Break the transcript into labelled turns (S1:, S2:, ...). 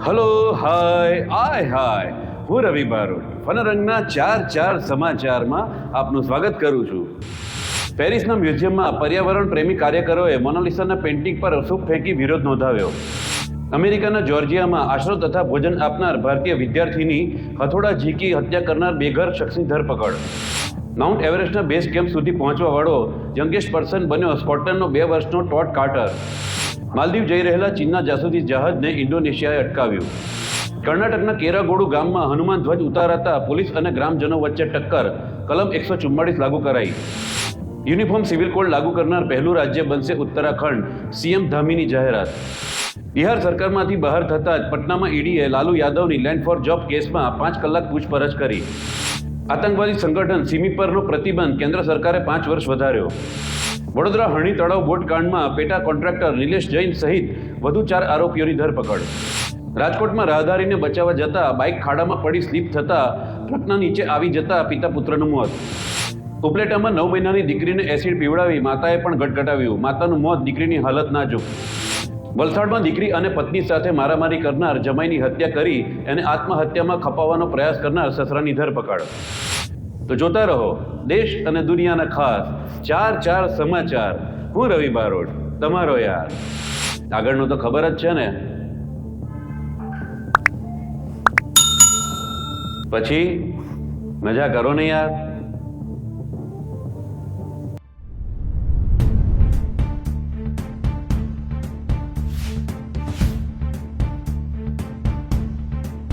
S1: Hello hi આય હાય હું રવિ બારોટ ફનરંગના ચાર ચાર સમાચારમાં આપનું સ્વાગત કરું છું. પેરિસના મ્યુઝિયમમાં પર્યાવરણ પ્રેમી કાર્યકરોએ મોનાલિસાના પેઇન્ટિંગ પર અશુભ ફેંકી વિરોધ નોંધાવ્યો. અમેરિકાના જોર્જિયામાં આશરો તથા ભોજન આપનાર ભારતીય વિદ્યાર્થીની હથોડા ઝીકી હત્યા કરનાર બેઘર શખ્સની ધરપકડ. માઉન્ટ એવરેસ્ટના બેઝ કેમ્પ સુધી પહોંચવા વાળો યંગેસ્ટ પર્સન બન્યો સ્કોટલેન્ડનો બે વર્ષનો ટોટ કાર્ટર. માલદીવ જઈ રહેલા ચીનના જાસૂસી જહાજને ઇન્ડોનેશિયાએ અટકાવ્યું. કર્ણાટકના કેરાગોડુ ગામમાં હનુમાન ધ્વજ ઉતારાતા પોલીસ અને ગ્રામજનો વચ્ચે ટક્કર. કલમ એકસો ચુમ્માળીસ લાગુ કરાઈ. યુનિફોર્મ સિવિલ કોડ લાગુ કરનાર પહેલું રાજ્ય બનશે ઉત્તરાખંડ, સીએમ ધામીની જાહેરાત. બિહાર સરકારમાંથી બહાર થતાં જ પટનામાં ઈડીએ લાલુ યાદવની લેન્ડ ફોર જોબ કેસમાં પાંચ કલાક પૂછપરછ કરી. આતંકવાદી સંગઠન સિમી પરનો પ્રતિબંધ કેન્દ્ર સરકારે પાંચ વર્ષ વધાર્યો. વડોદરા હણી તળાવ બોટકાંડમાં પેટા કોન્ટ્રાક્ટર નિલેશ જૈન સહિત વધુ ચાર આરોપીઓની ધરપકડ. રાજકોટમાં રાહદારીને બચાવવા જતા બાઇક ખાડામાં પડી સ્લીપ થતા ટ્રકના નીચે આવી જતા પિતા પુત્રનું મોત. ઉપલેટામાં નવ મહિનાની દીકરીને એસિડ પીવડાવી માતાએ પણ ગટગટાવ્યું માતાનું મોત દીકરીની હાલત નાજુક. વલસાડમાં દીકરી અને પત્ની સાથે મારામારી કરનાર જમાઈની હત્યા કરી એને આત્મહત્યામાં ખપાવવાનો પ્રયાસ કરનાર સસરાની ધરપકડ. તો જોતા રહો, દેશ અને દુનિયાના ખાસ ચાર ચાર સમાચાર. હું રવિ બારોટ, તમારો યાર. આગળનું તો ખબર જ છે ને. પછી, મજા કરો ને યાર.